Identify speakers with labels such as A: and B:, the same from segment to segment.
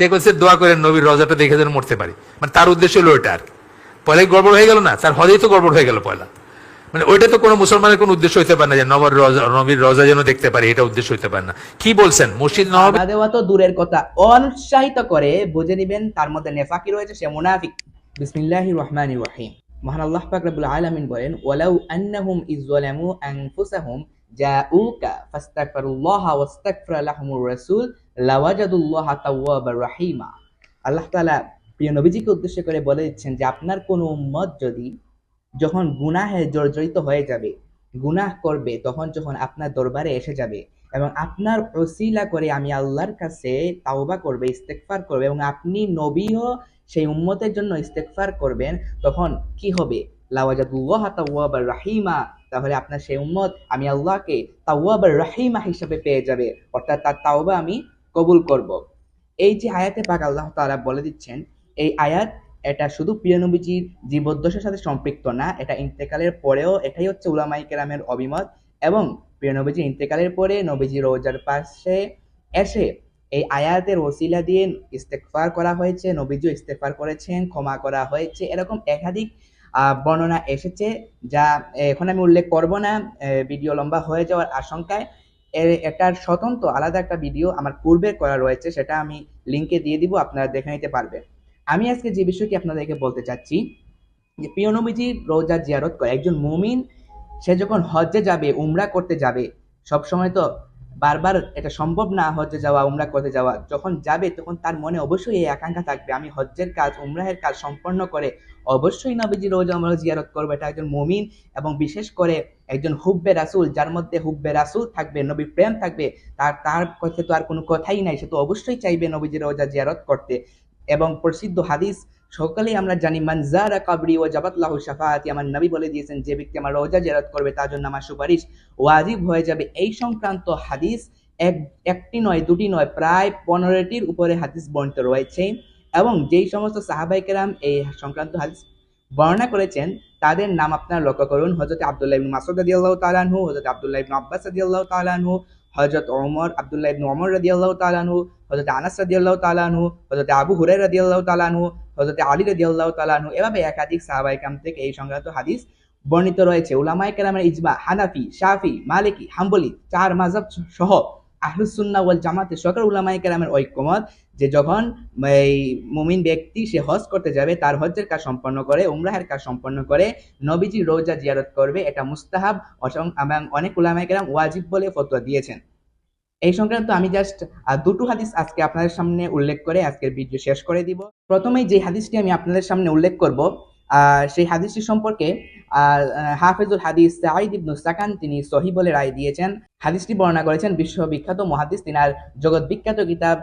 A: সে করছে দোয়া করে নবীর রজাটা দেখে যেন মরতে পারি। মানে তার উদ্দেশ্য হলো ওইটা আর। পয়লা গড়বড় হয়ে গেল না? তার হজেই তো গড়বড় হয়ে গেল পয়লা। মানে ওইটা তো কোনো মুসলমানের কোনো উদ্দেশ্য হইতে পারে না যে নবর রজা, নবীর রজা যেন দেখতে পারি, এটা উদ্দেশ্য হইতে পারে না। কি বলছেন? মসজিদ নবাব
B: দেওয়া তো দূরের কথা। অনুৎসাহিত করে বুঝে নিবেন, তার মধ্যে নেফাকি রয়েছে, সে মুনাফিক। বিসমিল্লাহির রহমানির রহিম। মহান আল্লাহ পাক রব্বুল আলামিন বলেন, ওয়ালাউ আন্নাহুম ইযলামু আনফুসাহুম জাউকা ফাস্তাগফিরুল্লাহ ওয়াস্তাগফার লাহুমুর রাসূল লাওয়াজাদুল্লাহ রহিমা। আল্লাহ তাআলা প্রিয় নবীজিকে উদ্দেশ্য করে বলে দিচ্ছেন যে, আপনার কোন উম্মত যদি যখন গুনাহে জর্জরিত হয়ে যাবে, গুনাহ করবে, তখন যখন আপনার দরবারে এসে যাবে এবং আপনার ওসিলা করে আমি আল্লাহর কাছে তাওবা করবে ইস্তেকফার করবে এবং আপনি নবীও সেই উম্মতের জন্য ইস্তেকফার করবেন, তখন কি হবে? লাওয়াজাদুল্লাহ তাওয়াবার রাহিমা। তাহলে আপনার সেই উম্মত আমি আল্লাহকে তাওয়াবার রাহিমা হিসাবে পেয়ে যাবে। অর্থাৎ তার তাওবা আমি কবুল করব। এই যে আয়াতে পাক আল্লাহ তাআলা বলে দিচ্ছেন, এই আয়াত এটা শুধু প্রিয় নবীজির জীবদ্দশার সাথে সম্পৃক্ত না, এটা ইন্তেকালের পরেও এটাই হচ্ছে উলামাই কেরামের অভিমত এবং প্রিয়নবীজি ইন্তেকালের পরে নবীজি রোজার পাশে এসে এই আয়াতের ওসিলা দিয়ে ইস্তেকফার করা হয়েছে, নবীজিও ইস্তেকফার করেছেন, ক্ষমা করা হয়েছে, এরকম একাধিক বর্ণনা এসেছে যা এখন আমি উল্লেখ করব না ভিডিও লম্বা হয়ে যাওয়ার আশঙ্কায় এটার স্বতন্ত্র আলাদা একটা ভিডিও আমার পূর্বে করা রয়েছে, সেটা আমি লিঙ্কে দিয়ে দিব, আপনারা দেখে নিতে পারবেন। আমি আজকে যে বিষয়টি আপনাদেরকে বলতে চাচ্ছি, যে প্রিয় নবীজির রোজা জিয়ারত করে, একজন মুমিন, সে যখন হজ্জে যাবে, উমরা করতে যাবে সব সময় তো বারবার এটা সম্ভব না হজ্জে যাওয়া, উমরা করতে যাওয়া। যখন যাবে, তখন তার মনে অবশ্যই এই আকাঙ্ক্ষা থাকবে, আমি হজ্জের কাজ, উমরাহের কাজ সম্পন্ন করে অবশ্যই নবীজি রোজা আমরা জিয়ারত করব। এটা একজন মুমিন এবং বিশেষ করে একজন হুব্বে রাসুল, যার মধ্যে হুব্বে রাসুল থাকবে নবী প্রেম থাকবে, তার তার কাছে তো আর কোনো কথাই নাই। সে তো অবশ্যই চাইবে নবীজি রোজা জিয়ারত করতে। এবং প্রসিদ্ধ হাদিস, সকলেই আমরা জানি মানজারা কাবরি ও জাবাত লাহু আমার নবী বলে দিয়েছেন, যে ব্যক্তি আমার রোজা জিয়ারত করবে, তার জন্য আমার সুপারিশ ওয়াজিব হয়ে যাবে। এই সংক্রান্ত হাদিস এক, একটি নয়, দুটি নয়, প্রায় পনেরোটির উপরে হাদিস বর্ণিত রয়েছে। এবং যেই সমস্ত সাহাবাই কেরাম এই সংক্রান্ত হাদিস বর্ণনা করেছেন তাদের নাম আপনারা লক্ষ্য করুন। হজরত আব্দুল্লাহ ইবনে মাসুদ রাদিয়াল্লাহু তাআলা আনহু হজরত আব্দুল্লাহ ইবনে আব্বাস রাদিয়াল্লাহু তাআলা আনহু হজরত ওমর, আব্দুল্লাহ ইবনে ওমর রাদিয়াল্লাহু তাআলা আনহু হজরত আনাস রাদিয়াল্লাহু তাআলা আনহু হজরত আবু হুরায়রা রাদিয়াল্লাহু তাআলা আনহু হজরত আলী রাদিয়াল্লাহু তাআলা আনহু, এভাবে একাধিক সাহাবাই কেরাম থেকে এই সংক্রান্ত হাদিস বর্ণিত রয়েছে। উলামায়ে কেরামের ইজমা, হানাফি, শাফি, মালিকি, হাম্বলি, চার মাযহাব সহ আহলুস সুন্নাহ ওয়াল জামাতে, সকল উলামায়ে কেরামের ঐক্যমত যে যখন এই মুমিন ব্যক্তি সে হজ করতে যাবে, তার হজ্জের কাজ সম্পন্ন করে, উমরাহের কাজ সম্পন্ন করে, নবীজি রোজা জিয়ারত করবে, এটা মুস্তাহাব এবং অনেক উলামায়ে কেরাম ওয়াজিব বলে ফতোয়া দিয়েছেন। এই সংক্রান্ত আমি জাস্ট দুটো হাদিস আজকে আপনাদের সামনে উল্লেখ করে আজকের ভিডিও শেষ করে দিব। প্রথমেই যে হাদিসটি আমি আপনাদের সামনে উল্লেখ করব সেই হাদিসটি সম্পর্কে হাফেজুল হাদিস সাঈদ ইবনু সাকান তিনি সহি বলে রায় দিয়েছেন। হাদিসটি বর্ণনা করেছেন বিশ্ববিখ্যাত মহাদিস, তিনার জগৎ বিখ্যাত কিতাব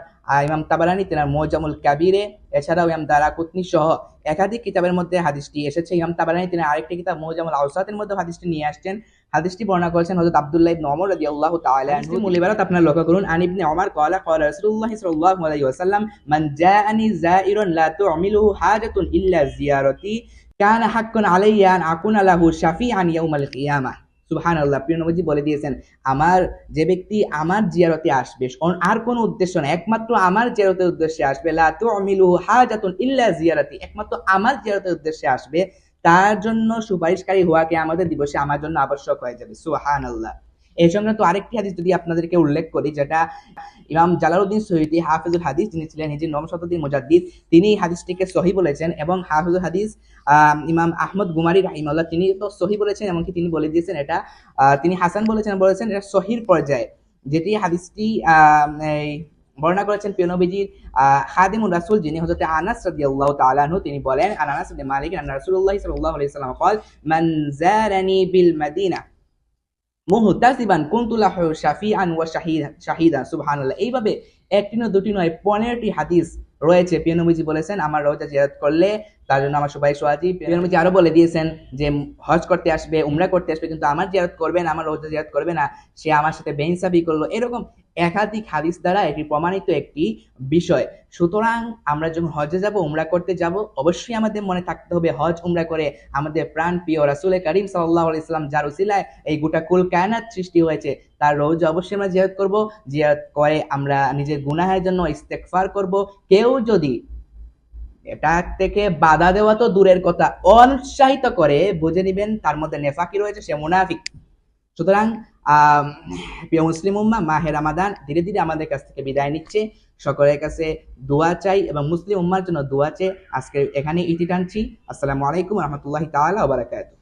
B: ইমাম তাবারানি তিনার মোজামুল কাবিরে এছাড়াও ইমাম দারা কুতনি সহ একাধিক কিতাবের মধ্যে হাদিসটি এসেছে। ইমাম তাবারানি তিনি আরেকটি কিতাব মোজামুল আউসাতের মধ্যে হাদিসটি নিয়ে আসছেন। হাদিসটি বর্ণনা করেছেন হযরত আব্দুল্লাহ ইবনে ওমর রাদিয়াল্লাহু তাআলা আনহু। মূল আপনারা লক্ষ্য করুন আন ইবনে ওমর ক্বালা ক্বালা রাসূলুল্লাহ সাল্লাল্লাহু আলাইহি ওয়াসাল্লাম মান জাআনি যায়িরুন লা তু'মিলুহু হাজাতুন ইল্লা জিয়ারতি কানা হাক্কুন আলাইয়া আন আকুনা লাহু শাফিআন ইয়াউমাল কিয়ামাহ সুবহানাল্লাহ, প্রিয় নবীজি বলে দিয়েছেন, আমার যে ব্যক্তি আমার জিয়ারতে আসবে আর কোনো উদ্দেশ্য না একমাত্র আমার জিয়ারতের উদ্দেশ্যে আসবে হাজাতুন ইল্লা জিয়ারতি একমাত্র আমার জিয়ারতের উদ্দেশ্যে আসবে, তার জন্য সুপারিশকারী হওয়াকে আমাদের দিবসে, আমার জন্য আবশ্যক হয়ে যাবে সুহান আল্লাহ এই সংক্রান্ত আরেকটি হাদিস যদি আপনাদেরকে উল্লেখ করি যেটা ইমাম জালালউদ্দিন সৈয়দি হাফিজুল হাদিস যিনি ছিলেন হিজির নবম শতাব্দীর মুজাদ্দিদ তিনি এই হাদিসটিকে সহি বলেছেন এবং হাফিজুল হাদিস আহ, ইমাম আহমদ গুমারি রাহিমাল্লাহ তিনি তো সহি বলেছেন এমনকি তিনি বলে দিয়েছেন এটা আহ, তিনি হাসান বলেছেন বলেছেন এটা সহির পর্যায়ে যেটি হাদিসটি আহ, এই বর্ণনা করেছেন প্রিয় নবীজির আহ, খাদিমুর রাসূল যিনি হযরত আনাস রাদিয়াল্লাহু তাআলা আনহু তিনি বলেন আন আনাস ইবনে মালিক আন রাসূলুল্লাহ সাল্লাল্লাহু আলাইহি ওয়াসাল্লাম قال من زارني بالمدينه মুহতাসিবান কুনতু শাফি আন ওয়া শাহিদা শাহিদা, সুবহানাল্লাহ। এইভাবে একটি নয়, দুটি নয়, পনেরোটি হাদিস রয়েছে। পিয়নবীজি বলেছেন, আমার রোজা জিয়ারত করলে তার জন্য আমার সবাই সোয়াজি প্রিয় নবীজি আরও বলে দিয়েছেন যে, হজ করতে আসবে, উমরা করতে আসবে, কিন্তু আমার জিয়ারত করবে না, আমার রোজা জিয়ারত করবে না। সে আমার সাথে বেইনসাফি করল। এরকম একাধিক হাদিস দ্বারা এটি প্রমাণিত একটি বিষয়। সুতরাং আমরা যখন হজে যাব, উমরা করতে যাব, অবশ্যই আমাদের মনে থাকতে হবে, হজ উমরা করে আমাদের প্রাণ প্রিয় রাসুল করিম সাল্লাহ ইসলাম যার উসিলায় এই গোটা কুল কায়নাত সৃষ্টি হয়েছে, তার রোজ অবশ্যই আমরা জিয়ারত করব। জিয়ারত করে আমরা নিজের গুনাহের জন্য ইস্তেগফার করব। কেউ যদি এটা থেকে বাধা দেওয়া তো দূরের কথা। অনুৎসাহিত করে বুঝে নিবেন, তার মধ্যে নেফাকি রয়েছে, সে মুনাফিক। সুতরাং প্রিয় মুসলিম উম্মা মাহের রামাদান ধীরে ধীরে আমাদের কাছ থেকে বিদায় নিচ্ছে। সকলের কাছে দোয়া চাই এবং মুসলিম উম্মার জন্য দোয়া চাই আজকে এখানে ইতি টানছি। আসসালামু আলাইকুম রহমতুল্লাহ তাআলা বারাকাতু